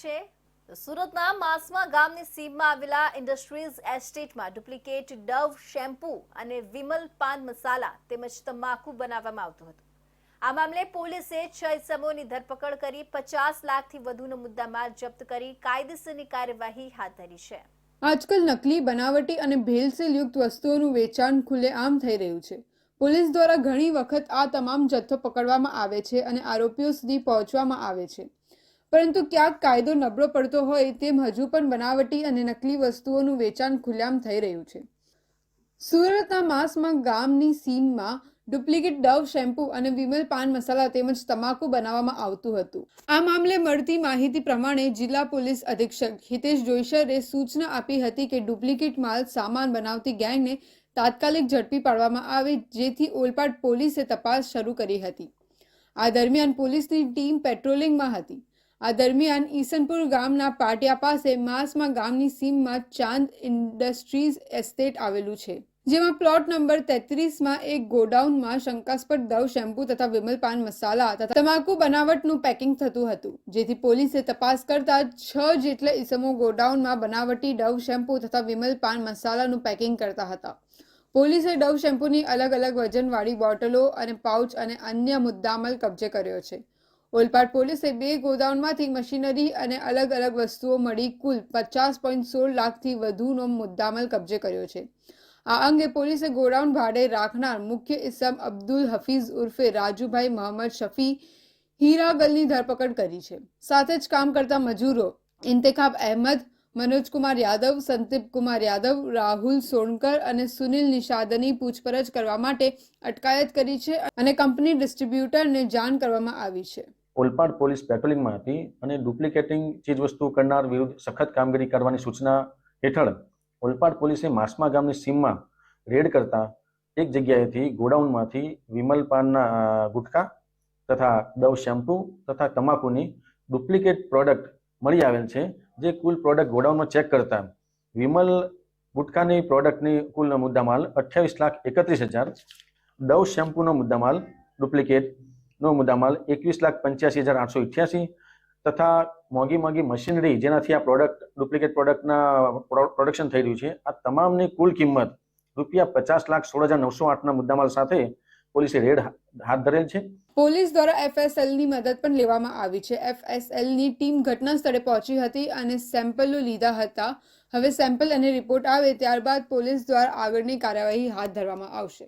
છે. સુરતના માસમા ગામની સીમમાં આવેલા ઇન્ડસ્ટ્રીઝ એસ્ટેટમાં ડુપ્લિકેટ ડવ શેમ્પૂ અને વિમલ પાન મસાલા તેમજ તમાકુ બનાવવામાં આવતું હતું. આ મામલે પોલીસે છ ઇસમોની ધરપકડ કરી પચાસ લાખથી વધુનો મુદ્દામાલ જપ્ત કરી કાયદેસરની કાર્યવાહી હાથ ધરી છે. આજકાલ નકલી, બનાવટી અને ભેલસેલ યુક્ત વસ્તુઓનું વેચાણ ખુલ્લેઆમ થઈ રહ્યું છે. પોલીસ દ્વારા ઘણી વખત આ તમામ જથ્થો પકડવામાં આવે છે અને આરોપીઓ સુધી પહોંચવામાં આવે છે. પરંતુ ક્યાંક કાયદો નબળો પડતો હોય તેમ હજુ પણ બનાવટી અને નકલી વસ્તુઓનું વેચાણ ખુલ્લામ થઈ રહ્યું છે. સુરતના માસમાં ગામની સીમમાં ડુપ્લિકેટ ડવ શેમ્પૂ અને વિમલ પાન મસાલા તેમજ તમાકુ બનાવવામાં આવતું હતું. આ મામલે મળતી માહિતી પ્રમાણે જિલ્લા પોલીસ અધિક્ષક હિતેશ જોઈશરે સૂચના આપી હતી કે ડુપ્લિકેટ માલ સામાન બનાવતી ગેંગને તાત્કાલિક ઝડપી પાડવામાં આવે જેથી ઓલપાડ પોલીસે તપાસ શરૂ કરી હતી. આ દરમિયાન પોલીસની ટીમ પેટ્રોલિંગમાં હતી. આ દરમિયાન ઈસનપુર ગામના પાટિયા પાસે માસમાં ગામની સીમમાં ચાંદ ઇન્ડસ્ટ્રીઝ એસ્ટેટ આવેલું છે, જેમાં પ્લોટ નંબર તેત્રીસમાં એક ગોડાઉનમાં શંકાસ્પદ દવ, શેમ્પૂ તથા વિમલપાન મસાલા તથા તમાકુ બનાવટનું પેકિંગ થતું હતું, જેથી પોલીસે તપાસ કરતા છ જેટલા ઈસમો ગોડાઉનમાં બનાવટી ડવ શેમ્પૂ તથા વિમલપાન મસાલાનું પેકિંગ કરતા હતા. પોલીસે ડવ શેમ્પૂની અલગ અલગ વજનવાળી બોટલો અને પાઉચ અને અન્ય મુદ્દામાલ કબજે કર્યો છે. ઓલપાડ પોલીસે બે ગોદાઉનમાંથી મશીનરી અને અલગ અલગ વસ્તુઓ મળી કુલ પચાસ પોઈન્ટ સોળ લાખથી વધુનો મુદ્દામાલ કબજે કર્યો છે. આ અંગે પોલીસે ગોડાઉન ભાડે રાખનાર મુખ્ય ઇસમ અબ્દુલ હફીઝ ઉર્ફે રાજુભાઈ મોહમ્મદ શફી હીરાગલની ધરપકડ કરી છે. સાથે જ કામ કરતા મજૂરો ઇન્તેખાબ અહેમદ, મનોજકુમાર યાદવ સંદીપ કુમાર યાદવ, રાહુલ સોનકર અને સુનિલ નિષાદની પૂછપરછ કરવા માટે અટકાયત કરી છે અને કંપની ડિસ્ટ્રીબ્યુટરને જાણ કરવામાં આવી છે. ઓલપાડ પોલીસ પેટ્રોલિંગમાં હતી અને ડુપ્લિકેટિંગ ચીજવસ્તુ કરનાર વિરુદ્ધ સખત કામગીરી કરવાની સૂચના હેઠળ ઓલપાડ પોલીસે માસમા ગામની સીમમાં રેડ કરતા એક જગ્યાએથી ગોડાઉનમાંથી વિમલ પાનના ગુટખા તથા દવ શેમ્પૂ તથા તમાકુની ડુપ્લિકેટ પ્રોડક્ટ મળી આવેલ છે, જે કુલ પ્રોડક્ટ ગોડાઉનમાં ચેક કરતા વિમલ ગુટખાની પ્રોડક્ટની કુલ મુદ્દામાલ અઠ્યાવીસ લાખ એકત્રીસ હજાર ડવ શેમ્પૂનો મુદ્દામાલ ડુપ્લિકેટ નો મુદ્દામાલ એકવીસ લાખ પંચ્યાસી હજાર આઠસો અઠ્યાસી તથા મોંઘી મોંઘી મશીનરી જેનાથી આ પ્રોડક્ટ ડુપ્લિકેટ પ્રોડક્ટના પ્રોડક્શન થઈ રહ્યું છે. આ તમામની કુલ કિંમત રૂપિયા પચાસ લાખ સોળ હજાર નવસો આઠના મુદ્દામાલ સાથે પોલીસે રેડ હાથ ધરેલ છે. પોલીસ દ્વારા એફએસએલની મદદ પણ લેવામાં આવી છે. એફએસએલની ટીમ ઘટના સ્થળે પહોંચી હતી અને સેમ્પલો લીધા હતા. હવે સેમ્પલ અને રિપોર્ટ આવે ત્યારબાદ પોલીસ દ્વારા આગળની કાર્યવાહી હાથ ધરવામાં આવશે.